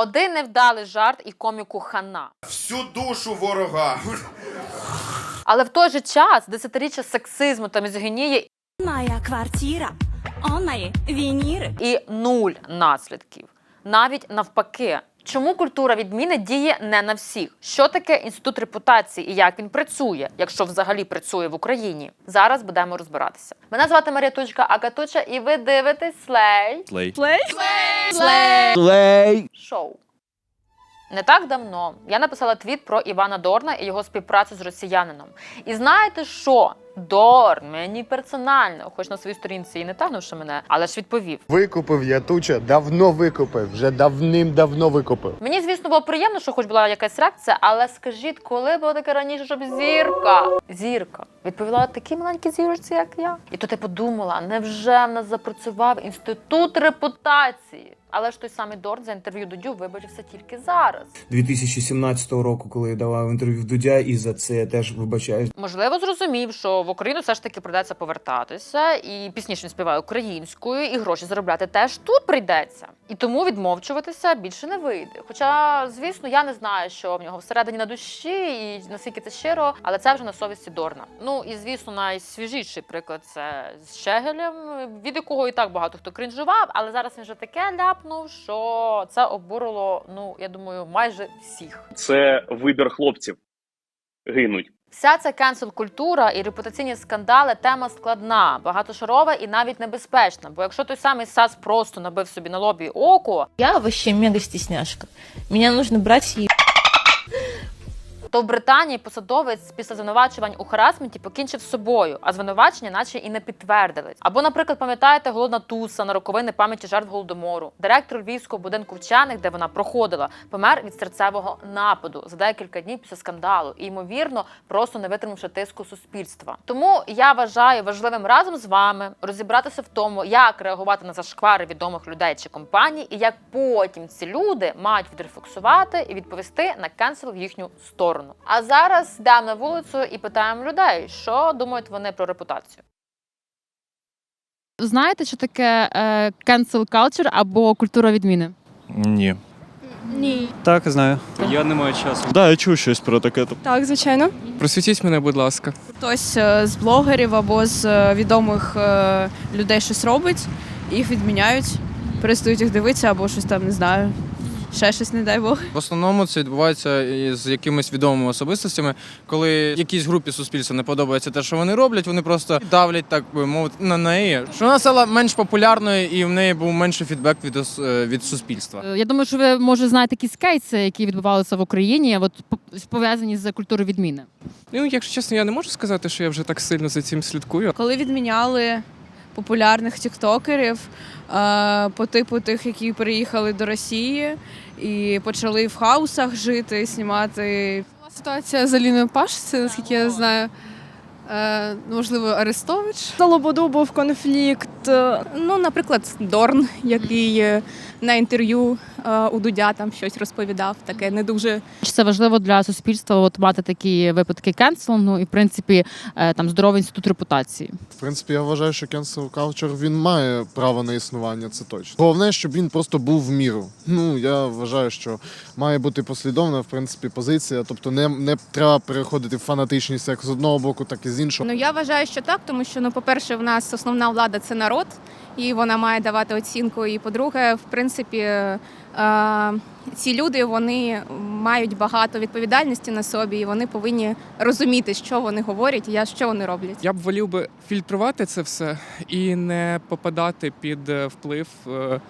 Один невдалий жарт і коміку хана. Всю душу ворога. Але в той же час десятиріччя сексизму та мізогінії Моя квартира, о мои вініри. і нуль наслідків. Навіть навпаки. Чому культура відміни діє не на всіх? Що таке інститут репутації і як він працює, якщо взагалі працює в Україні? Зараз будемо розбиратися. Мене звати Марія Тучка Акатуча, і ви дивитесь Слей Плей. Слей шоу. Не так давно я написала твіт про Івана Дорна і його співпрацю з росіянином. І знаєте що? Дорн мені персонально, хоч на своїй сторінці і не тагнувши мене, але ж відповів. Викупив я туча, давно викупив, вже давним-давно викупив. Мені, звісно, було приємно, що хоч була якась реакція, але скажіть, коли було таке раніше, щоб зірка? Зірка відповіла такій маленькій зірочці, як я. І тут я подумала: невже в нас запрацював інститут репутації? Але ж той самий Дорн за інтерв'ю Дудю вибачився тільки зараз. 2017 року, коли я давав інтерв'ю Дудя, і за це я теж вибачаюсь. Можливо, зрозумів, що в Україну все ж таки прийдеться повертатися, і пісніше співає українською, і гроші заробляти теж тут прийдеться. І тому відмовчуватися більше не вийде. Хоча, звісно, я не знаю, що в нього всередині на душі, і наскільки це щиро, але це вже на совісті Дорна. Ну і звісно, найсвіжіший приклад це з Щегелем, від якого і так багато хто крінжував, але зараз він вже таке ляпнув, що це обурило, ну я думаю, майже всіх. це вибір хлопців гинуть. Вся ця кенсел культура і репутаційні скандали тема складна, багатошарова і навіть небезпечна. Бо якщо той самий САС просто набив собі на лобі око, Я вообще мега стісняшка. Меня нужно брати и то в Британії посадовець після звинувачувань у харасменті покінчив з собою, а звинувачення, наче і не підтвердились. Або, наприклад, пам'ятаєте голодна туса на роковини пам'яті жертв голодомору. Директор львівського будинку вчених, де вона проходила, помер від серцевого нападу за декілька днів після скандалу і ймовірно просто не витримавши тиску суспільства. Тому я вважаю важливим разом з вами розібратися в тому, як реагувати на зашквари відомих людей чи компаній, і як потім ці люди мають відрефлексувати і відповісти на кенсел в їхню сторону. А зараз йдемо на вулицю і питаємо людей, що думають вони про репутацію. Знаєте, що таке е, cancel culture або культура відміни? Ні. Ні. Так, знаю. Я не маю часу. Да, я чув щось про таке. Так, звичайно. Просвітіть мене, будь ласка. Хтось е, з блогерів або з е, відомих е, людей щось робить, їх відміняють, перестають їх дивитися або щось там не знаю. Ще щось, не дай Бог. В основному це відбувається із якимись відомими особистостями, коли якійсь групі суспільства не подобається те, що вони роблять, вони просто давлять, так би мовити, на неї. Що вона стала менш популярною і в неї був менший фідбек від, ос- е, від суспільства. Е, Я думаю, що ви може знаєте якісь кейси, які відбувалися в Україні, от по- пов'язані з культурою відміни. Ну, якщо чесно, я не можу сказати, що я вже так сильно за цим слідкую. Коли відміняли популярних тіктокерів е, по типу тих, які приїхали до Росії і почали в хаусах жити, знімати Ситуація з Аліною Паш, це наскільки я знаю. Е, можливо, Арестович. Лободу був конфлікт. Ну, наприклад, Дорн, який на інтерв'ю е, у Дудя там щось розповідав, таке не дуже Чи це важливо для суспільства от мати такі випадки кенселінгу і, в принципі, е, там здоровий інститут репутації? В принципі, я вважаю, що cancel culture, він має право на існування, це точно. Головне, щоб він просто був в міру. Ну я вважаю, що має бути послідовна в принципі позиція. Тобто, не, не треба переходити в фанатичність як з одного боку, так і з іншого. Ну я вважаю, що так, тому що ну, по-перше, в нас основна влада це народ, і вона має давати оцінку. І по-друге, в принципі, е, ці люди вони мають багато відповідальності на собі, і вони повинні розуміти, що вони говорять, і що вони роблять. Я б волів би фільтрувати це все і не попадати під е, вплив е,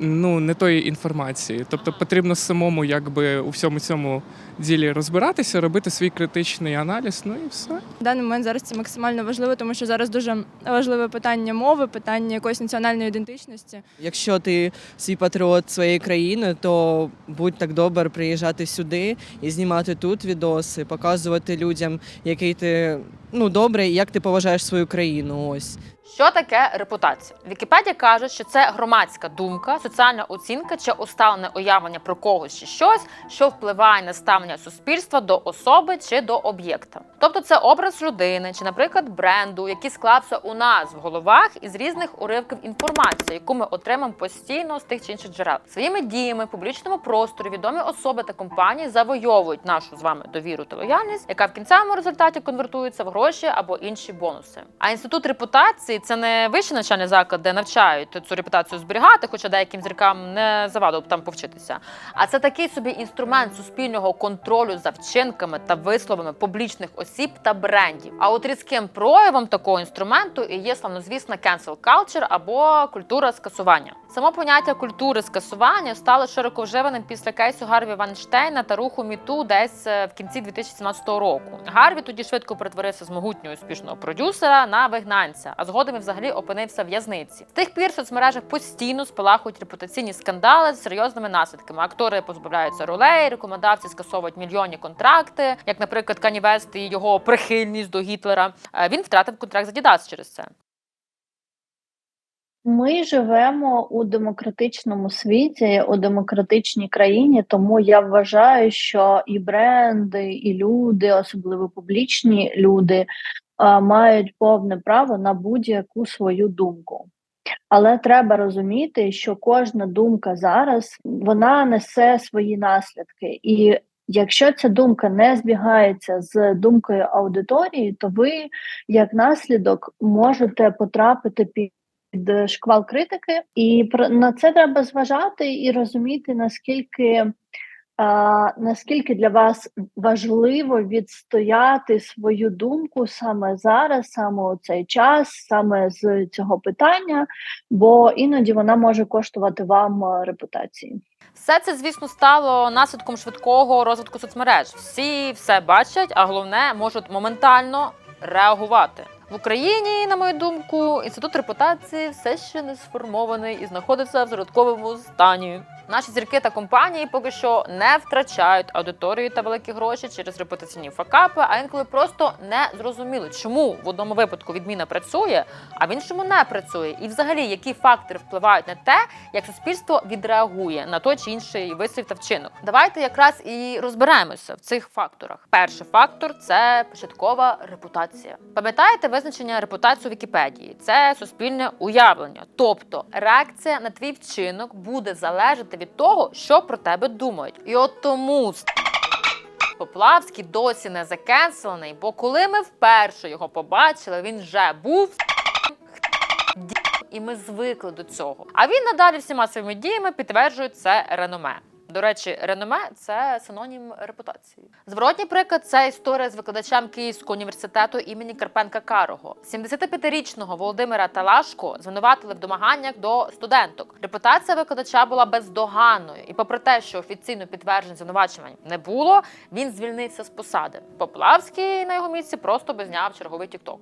ну, не тої інформації. Тобто потрібно самому якби у всьому цьому ділі розбиратися, робити свій критичний аналіз, ну і все. В даний момент зараз це максимально важливо, тому що зараз дуже важливе питання мови, питання якоїсь національної ідентичності. Якщо ти свій патріот своєї країни, то будь так добр приїжджати сюди і знімати тут відоси, показувати людям, який ти ну добре, як ти поважаєш свою країну. Ось. Що таке репутація? Вікіпедія каже, що це громадська думка, соціальна оцінка чи усталене уявлення про когось чи щось, що впливає на ставлення суспільства до особи чи до об'єкта. Тобто це образ людини чи, наприклад, бренду, який склався у нас в головах із різних уривків інформації, яку ми отримаємо постійно з тих чи інших джерел. Своїми діями в публічному просторі відомі особи та компанії завойовують нашу з вами довіру та лояльність, яка в кінцевому результаті конвертується в гроші або інші бонуси. А інститут репутації це не вищий навчальний заклад, де навчають цю репутацію зберігати, хоча деяким зіркам не завадило б там повчитися. А це такий собі інструмент суспільного контролю за вчинками та висловами публічних осіб та брендів. А от різким проявом такого інструменту і є славнозвісна cancel culture або культура скасування. Само поняття культури скасування стало широко вживаним після кейсу Гарві Ванштейна та руху Міту десь е, в кінці 2017 року. Гарві тоді швидко перетворився з могутнього успішного продюсера на вигнанця, а згодом і взагалі опинився в в'язниці. З тих пір в соцмережах постійно спалахують репутаційні скандали з серйозними наслідками. Актори позбавляються ролей, рекомендавці скасовують мільйонні контракти, як, наприклад, Кані Вест і його прихильність до Гітлера. Е, Він втратив контракт з Adidas через це. Ми живемо у демократичному світі, у демократичній країні, тому я вважаю, що і бренди, і люди, особливо публічні люди, мають повне право на будь-яку свою думку. Але треба розуміти, що кожна думка зараз вона несе свої наслідки, і якщо ця думка не збігається з думкою аудиторії, то ви як наслідок можете потрапити під під шквал критики, і на це треба зважати і розуміти, наскільки, наскільки для вас важливо відстояти свою думку саме зараз, саме у цей час, саме з цього питання, бо іноді вона може коштувати вам репутації. Все це, звісно, стало наслідком швидкого розвитку соцмереж. Всі все бачать, а головне можуть моментально реагувати. В Україні, на мою думку, інститут репутації все ще не сформований і знаходиться в зародковому стані. Наші зірки та компанії поки що не втрачають аудиторію та великі гроші через репутаційні факапи, а інколи просто не зрозуміли, чому в одному випадку відміна працює, а в іншому не працює. І взагалі, які фактори впливають на те, як суспільство відреагує на той чи інший вислів та вчинок. Давайте якраз і розберемося в цих факторах. Перший фактор це початкова репутація. Пам'ятаєте визначення репутації у Вікіпедії? Це суспільне уявлення, тобто реакція на твій вчинок буде залежати від того, що про тебе думають. І от тому Поплавський досі не закенселений, бо коли ми вперше його побачили, він вже був і ми звикли до цього. А він надалі всіма своїми діями підтверджує це реноме. До речі, реноме це синонім репутації. Зворотній приклад це історія з викладачем Київського університету імені Карпенка Карого. 75-річного Володимира Талашко звинуватили в домаганнях до студенток. Репутація викладача була бездоганною, і попри те, що офіційно підтверджень звинувачувань не було, він звільнився з посади. Поплавський на його місці просто би зняв черговий тікток.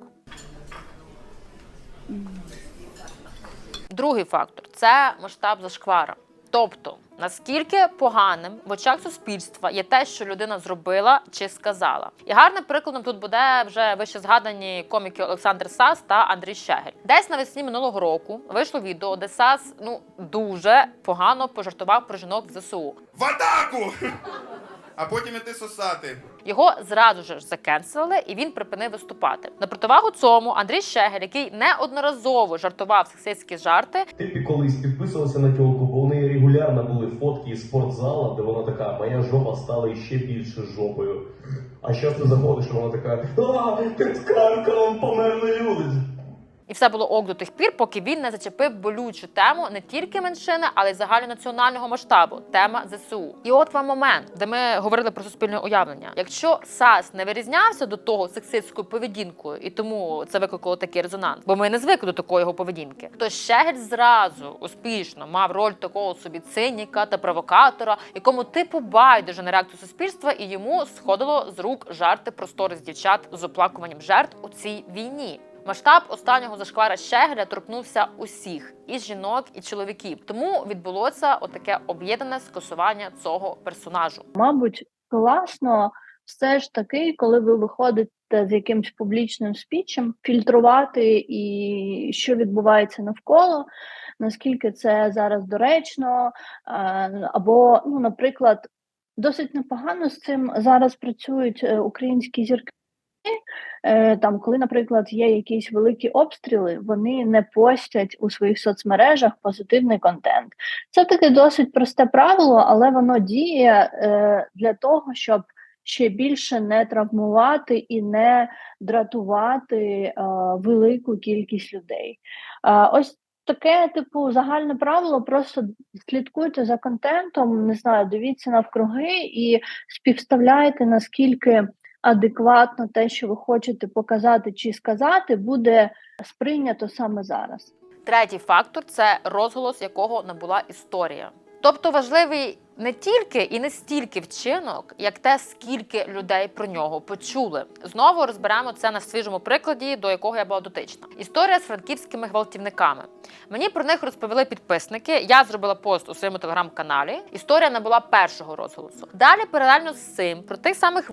Другий фактор це масштаб зашквара. Тобто, наскільки поганим в очах суспільства є те, що людина зробила чи сказала. І гарним прикладом тут буде вже вище згадані коміки Олександр Сас та Андрій Щегель. Десь навесні минулого року вийшло відео, де Сас ну дуже погано пожартував про жінок в ЗСУ. В атаку! А потім іти сосати. Його зразу ж закенселили, і він припинив виступати. На противагу цьому Андрій Щегель, який неодноразово жартував сексистські жарти, Ти колись підписувався на тілку, бо регулярно були фотки із спортзала, де вона така, моя жопа стала іще більше жопою. А зараз ти заходиш, і вона така, а, під Харковом померли люди. І все було ок до тих пір, поки він не зачепив болючу тему не тільки меншини, але й загальнонаціонального масштабу тема ЗСУ. І от вам момент, де ми говорили про суспільне уявлення. Якщо САС не вирізнявся до того сексистською поведінкою, і тому це викликало такий резонанс, бо ми не звикли до такої його поведінки, то Щегель зразу успішно мав роль такого собі циніка та провокатора, якому типу байдуже на реакцію суспільства, і йому сходило з рук жарти про сторис дівчат з оплакуванням жертв у цій війні. Масштаб останнього зашквара Щегеля торкнувся усіх і жінок, і чоловіків. Тому відбулося отаке об'єднане скасування цього персонажу. Мабуть, класно все ж таки, коли ви виходите з якимсь публічним спічем, фільтрувати і що відбувається навколо, наскільки це зараз доречно, е, або, ну, наприклад, досить непогано з цим зараз працюють е, українські зірки. Е, Там, коли, наприклад, є якісь великі обстріли, вони не постять у своїх соцмережах позитивний контент. Це таке досить просте правило, але воно діє е, для того, щоб ще більше не травмувати і не дратувати е, велику кількість людей. Ось таке, типу, загальне правило: просто слідкуйте за контентом, не знаю, дивіться навкруги і співставляйте наскільки адекватно те, що ви хочете показати чи сказати, буде сприйнято саме зараз. Третій фактор це розголос, якого набула історія. Тобто важливий не тільки і не стільки вчинок, як те, скільки людей про нього почули. Знову розберемо це на свіжому прикладі, до якого я була дотична. Історія з франківськими гвалтівниками. Мені про них розповіли підписники. Я зробила пост у своєму телеграм-каналі. Історія набула першого розголосу. Далі, паралельно з цим, про тих самих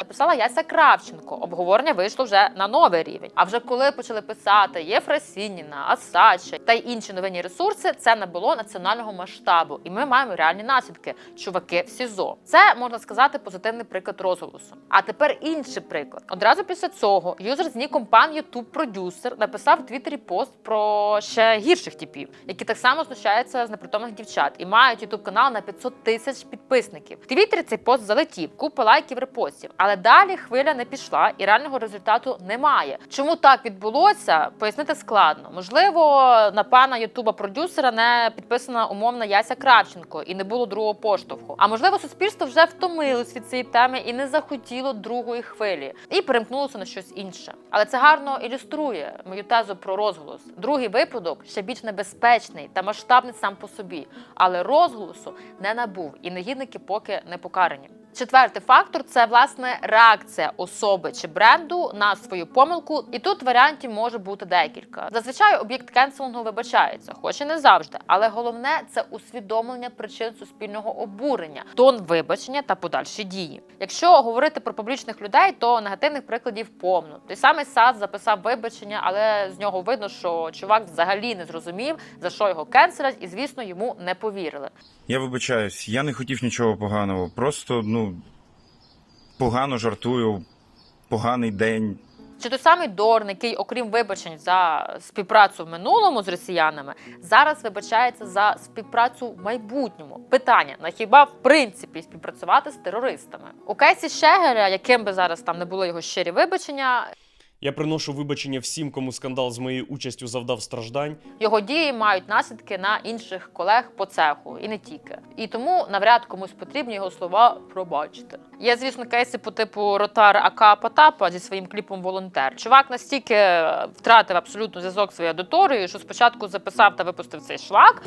написала Яся Кравченко. Обговорення вийшло вже на новий рівень. А вже коли почали писати Єфросініна, Асача та й інші новинні ресурси, це набуло національного масштабу, і ми маємо реальні наслідки. Чуваки в СІЗО. Це можна сказати позитивний приклад розголосу. А тепер інший приклад. Одразу після цього юзер з ніком пан Ютуб продюсер написав в Твіттері пост про ще гірших типів, які так само знущаються з непритомних дівчат і мають ютуб канал на 500 тисяч підписників. В Твіттері цей пост залетів, купа лайків, репостів. Але далі хвиля не пішла і реального результату немає. Чому так відбулося? Пояснити складно. Можливо, на пана ютуба продюсера не підписана умовна Яся Кравченко і не було другого поштовху. А можливо, суспільство вже втомилось від цієї теми і не захотіло другої хвилі, і перемкнулося на щось інше. Але це гарно ілюструє мою тезу про розголос. Другий випадок ще більш небезпечний та масштабний сам по собі, але розголосу не набув, і негідники поки не покарані. Четвертий фактор це власне реакція особи чи бренду на свою помилку, і тут варіантів може бути декілька. Зазвичай об'єкт кенселингу вибачається, хоч і не завжди, але головне це усвідомлення причин суспільного обурення, тон вибачення та подальші дії. Якщо говорити про публічних людей, то негативних прикладів повно. Той самий САС записав вибачення, але з нього видно, що чувак взагалі не зрозумів за що його кенселять, і звісно йому не повірили. Я вибачаюсь, я не хотів нічого поганого. Просто, ну, погано жартую, поганий день. Чи той самий Дорн, який, окрім вибачень за співпрацю в минулому з росіянами, зараз вибачається за співпрацю в майбутньому. Питання: на хіба в принципі співпрацювати з терористами? У кейсі Шегера, яким би зараз там не було його щирі вибачення, Я приношу вибачення всім, кому скандал з моєю участю завдав страждань. його дії мають наслідки на інших колег по цеху і не тільки. І тому навряд комусь потрібні його слова пробачити. Є, звісно, кейси по типу Ротар АК Потапа зі своїм кліпом Волонтер. Чувак настільки втратив абсолютно зв'язок своєю аудиторією, що спочатку записав та випустив цей шлак.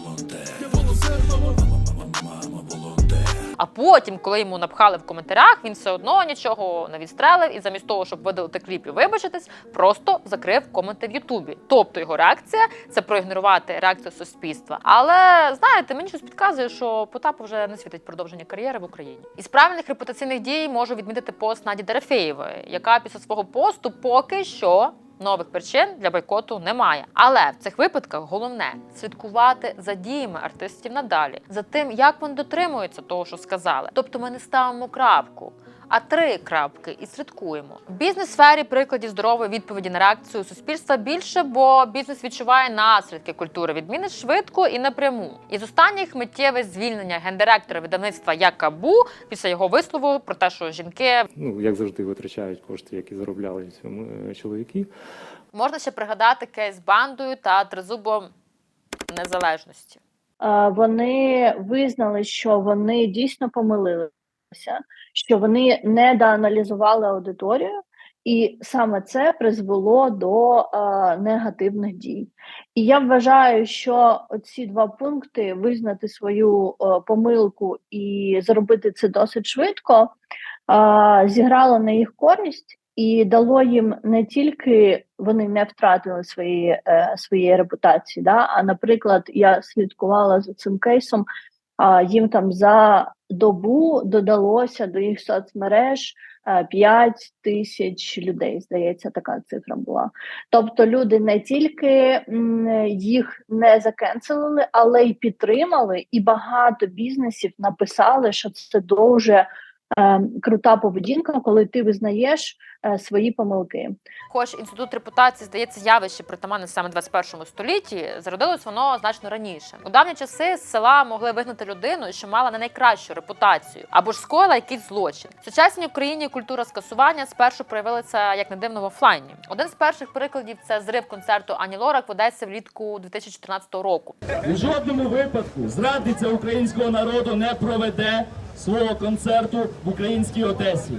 А потім, коли йому напхали в коментарях, він все одно нічого не відстрелив і замість того, щоб видалити кліп і вибачитись, просто закрив коменти в Ютубі. Тобто його реакція це проігнорувати реакцію суспільства. Але знаєте, мені щось підказує, що Потапу вже не світить продовження кар'єри в Україні. Із правильних репутаційних дій можу відмітити пост Наді Дерефєєвої, яка після свого посту поки що. Нових причин для бойкоту немає, але в цих випадках головне слідкувати за діями артистів надалі, за тим, як вони дотримуються того, що сказали. Тобто ми не ставимо крапку, а три крапки і слідкуємо. В бізнес-сфері прикладів здорової відповіді на реакцію суспільства більше, бо бізнес відчуває наслідки культури відміни швидко і напряму. Із останніх миттєве звільнення гендиректора видавництва Якабу після його вислову про те, що жінки Ну, як завжди, витрачають кошти, які заробляли цьому е, чоловіки. можна ще пригадати кейс бандою та тризубом незалежності. Вони визнали, що вони дійсно помилилися, що вони недоаналізували аудиторію, і саме це призвело до е, негативних дій. І я вважаю, що ці два пункти визнати свою е, помилку і зробити це досить швидко е, зіграло на їх користь. І дало їм не тільки вони не втратили свої, е, своєї репутації, да, а наприклад, я слідкувала за цим кейсом а, їм там за добу додалося до їх соцмереж 5 тисяч людей. Здається, така цифра була. Тобто люди не тільки їх не закенселили, але й підтримали, і багато бізнесів написали, що це дуже е, крута поведінка, коли ти визнаєш е, свої помилки. Хоч інститут репутації здається явище притаманне саме 21 столітті, зародилось воно значно раніше. У давні часи з села могли вигнати людину, що мала не найкращу репутацію, або ж скоїла якийсь злочин. В сучасній Україні культура скасування спершу проявилася як не дивно в офлайні. Один з перших прикладів це зрив концерту Ані Лорак в Одесі влітку 2014 року. У жодному випадку зрадниця українського народу не проведе свого концерту в українській Одесі.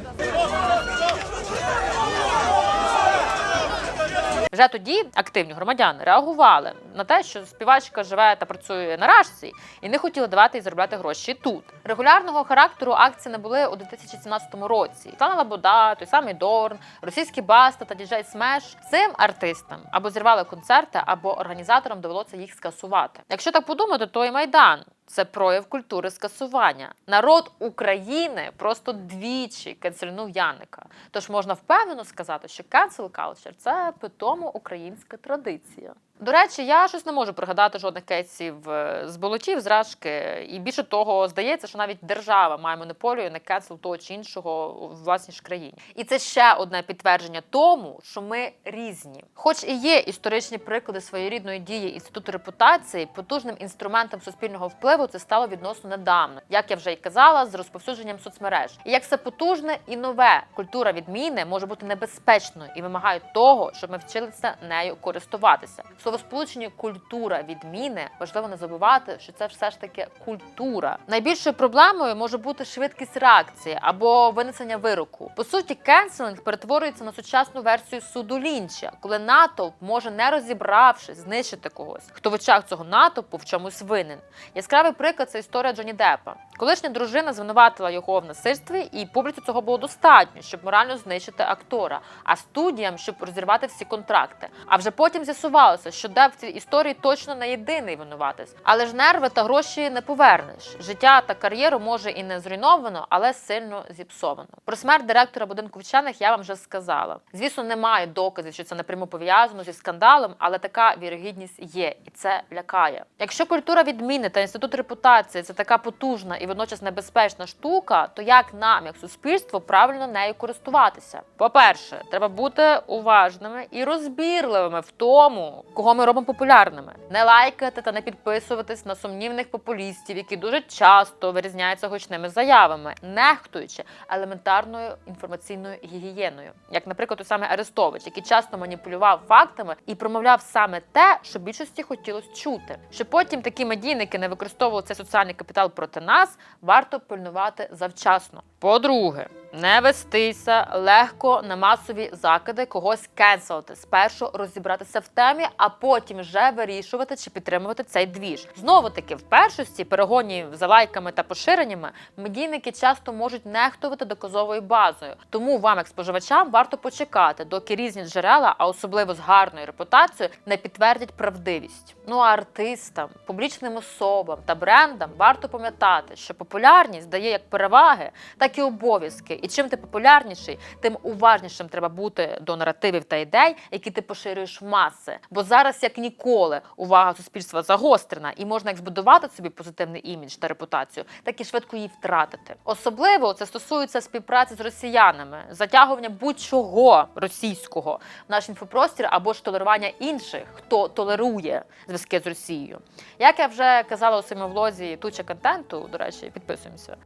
Вже тоді активні громадяни реагували на те, що співачка живе та працює на рашці, і не хотіли давати їй заробляти гроші тут. Регулярного характеру акції не були у 2017 році. Світлана Лобода, той самий Дорн, російський Баста та діджей Смеш цим артистам або зірвали концерти, або організаторам довелося їх скасувати. Якщо так подумати, то і майдан. Це прояв культури скасування. Народ України просто двічі канцельнув Яника. Тож можна впевнено сказати, що cancel culture – це питомо українська традиція. До речі, я щось не можу пригадати жодних кейсів е, з болотів, зражки. І більше того, здається, що навіть держава має монополію на кенсел того чи іншого у власній ж країні. І це ще одне підтвердження тому, що ми різні. Хоч і є історичні приклади своєрідної дії інституту репутації, потужним інструментом суспільного впливу це стало відносно недавно, як я вже й казала, з розповсюдженням соцмереж. І як все потужне і нове культура відміни може бути небезпечною і вимагає того, щоб ми вчилися нею користуватися. Словосполучення культура відміни важливо не забувати, що це все ж таки культура. Найбільшою проблемою може бути швидкість реакції або винесення вироку. По суті, кенселинг перетворюється на сучасну версію суду лінча, коли натовп може, не розібравшись, знищити когось, хто в очах цього натовпу в чомусь винен. Яскравий приклад це історія Джоні Деппа. Колишня дружина звинуватила його в насильстві, і публіці цього було достатньо, щоб морально знищити актора, а студіям, щоб розірвати всі контракти. А вже потім з'ясувалося, що Деп в цій історії точно не єдиний винуватець. Але ж нерви та гроші не повернеш. Життя та кар'єру може і не зруйновано, але сильно зіпсовано. Про смерть директора будинку вчених я вам вже сказала. Звісно, немає доказів, що це напряму пов'язано зі скандалом, але така вірогідність є, і це лякає. Якщо культура відміни та інститут репутації це така потужна і водночас небезпечна штука, то як нам, як суспільство, правильно нею користуватися? По-перше, треба бути уважними і розбірливими в тому, кого ми робимо популярними. Не лайкати та не підписуватись на сумнівних популістів, які дуже часто вирізняються гучними заявами, нехтуючи елементарною інформаційною гігієною, як, наприклад, той самий Арестович, який часто маніпулював фактами і промовляв саме те, що більшості хотілося чути. Щоб потім такі медійники не використовували цей соціальний капітал проти нас, варто пильнувати завчасно. По-друге, не вестися легко на масові закиди когось кенселити. Спершу розібратися в темі, а потім вже вирішувати чи підтримувати цей двіж. Знову таки, в першості перегонів за лайками та поширеннями медійники часто можуть нехтувати доказовою базою. Тому вам, як споживачам, варто почекати, доки різні джерела, а особливо з гарною репутацією, не підтвердять правдивість. Ну а артистам, публічним особам та брендам варто пам'ятати, що популярність дає як переваги, так і обов'язки. І чим ти популярніший, тим уважнішим треба бути до наративів та ідей, які ти поширюєш в маси. Бо зараз, як ніколи, увага суспільства загострена, і можна як збудувати собі позитивний імідж та репутацію, так і швидко її втратити. Особливо це стосується співпраці з росіянами, затягування будь-чого російського в наш інфопростір або ж толерування інших, хто толерує зв'язки з Росією. Як я вже казала у своєму влозі туча контенту, до речі, підписуємося.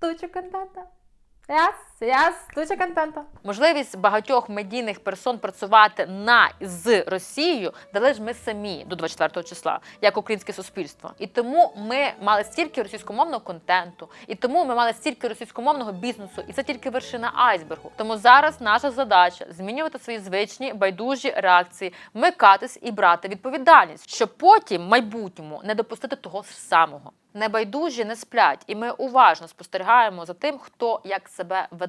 Туча контента. That's yes, туча контента. Можливість багатьох медійних персон працювати на з Росією дали ж ми самі до 24 числа, як українське суспільство. І тому ми мали стільки російськомовного контенту, і тому ми мали стільки російськомовного бізнесу, і це тільки вершина айсбергу. Тому зараз наша задача змінювати свої звичні байдужі реакції, вмикатись і брати відповідальність, щоб потім в майбутньому не допустити того ж самого. Небайдужі не сплять, і ми уважно спостерігаємо за тим, хто як себе веде.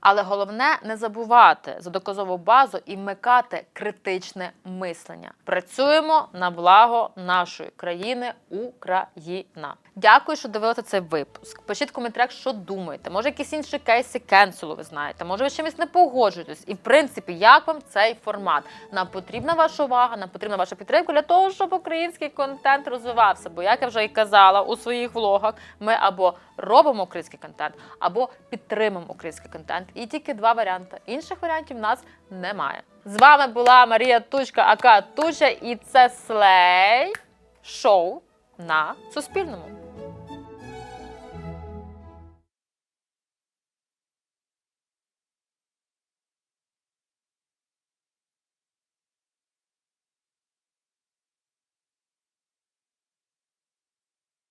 Але головне не забувати за доказову базу і вмикати критичне мислення. Працюємо на благо нашої країни Україна. Дякую, що дивилися цей випуск. Пишіть в коментарях, що думаєте. Може, якісь інші кейси кенселу ви знаєте. Може, ви чимось не погоджуєтесь. І в принципі, як вам цей формат? Нам потрібна ваша увага, нам потрібна ваша підтримка для того, щоб український контент розвивався. Бо, як я вже і казала у своїх влогах, ми або робимо український контент, або підтримуємо український контент. І тільки два варіанти. Інших варіантів в нас немає. З вами була Марія Тучка, Ака Туча, і це Слей шоу на Суспільному.